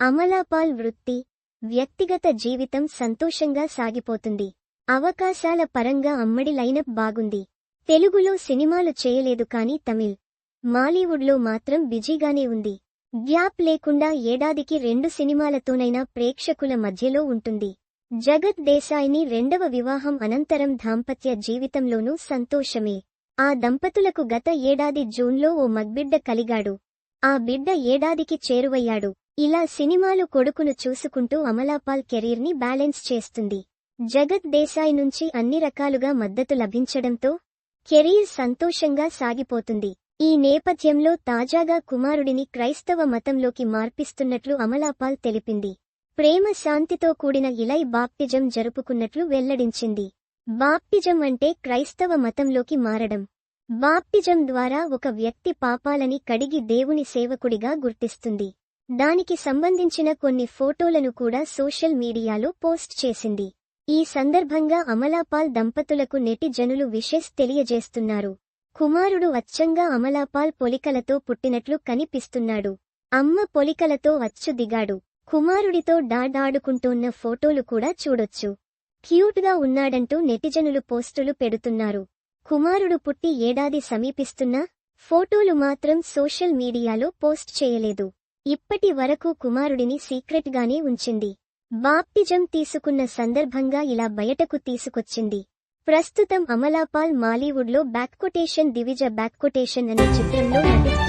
అమలాపాల్ వృత్తి వ్యక్తిగత జీవితం సంతోషంగా సాగిపోతుంది. అవకాశాల పరంగా అమ్మడి లైనప్ బాగుంది. తెలుగులో సినిమాలు చేయలేదు కానీ తమిళ్ మాలీవుడ్లో మాత్రం బిజీగానే ఉంది. గ్యాప్ లేకుండా ఏడాదికి రెండు సినిమాలతోనైనా ప్రేక్షకుల మధ్యలో ఉంటుంది. జగత్ దేశాయిని రెండవ వివాహం అనంతరం దాంపత్య జీవితంలోనూ సంతోషమే. ఆ దంపతులకు గత ఏడాది జూన్లో ఓ మగ్బిడ్డ కలిగాడు. ఆ బిడ్డ ఏడాదికి చేరువయ్యాడు. ఇలా సినిమాలు కొడుకును చూసుకుంటూ అమలాపాల్ కెరీర్ని బ్యాలెన్స్ చేస్తుంది. జగత్ దేశాయ్ నుంచి అన్ని రకాలుగా మద్దతు లభించడంతో కెరీర్ సంతోషంగా సాగిపోతుంది. ఈ నేపథ్యంలో తాజాగా కుమారుడిని క్రైస్తవ మతంలోకి మార్పిస్తున్నట్లు అమలాపాల్ తెలిపింది. ప్రేమ శాంతితో కూడిన ఇలై బాప్తిజం జరుపుకున్నట్లు వెల్లడించింది. బాప్తిజం అంటే క్రైస్తవ మతంలోకి మారడం. బాప్టిజం ద్వారా ఒక వ్యక్తి పాపాలని కడిగి దేవుని సేవకుడిగా గుర్తిస్తుంది. దానికి సంబంధించిన కొన్ని ఫోటోలను కూడా సోషల్ మీడియాలో పోస్ట్ చేసింది. ఈ సందర్భంగా అమలాపాల్ దంపతులకు నెటిజనులు విషెస్ తెలియజేస్తున్నారు. కుమారుడు అచ్చంగా అమలాపాల్ పొలికలతో పుట్టినట్లు కనిపిస్తున్నాడు. అమ్మ పొలికలతో అచ్చు దిగాడు. కుమారుడితో డాడాడుకుంటోన్న ఫోటోలు కూడా చూడొచ్చు. క్యూట్గా ఉన్నాడంటూ నెటిజనులు పోస్టులు పెడుతున్నారు. కుమారుడు పుట్టి ఏడాది సమీపిస్తున్నా ఫోటోలు మాత్రం సోషల్ మీడియాలో పోస్ట్ చేయలేదు. ఇప్పటి వరకు కుమారుడిని సీక్రెట్గానే ఉంచింది. బాప్టిజం తీసుకున్న సందర్భంగా ఇలా బయటకు తీసుకొచ్చింది. ప్రస్తుతం అమలాపాల్ మాలీవుడ్లో బ్యాక్కొటేషన్ దివిజ బ్యాక్కొటేషన్ అనే చిత్రంలో నటిస్తుంది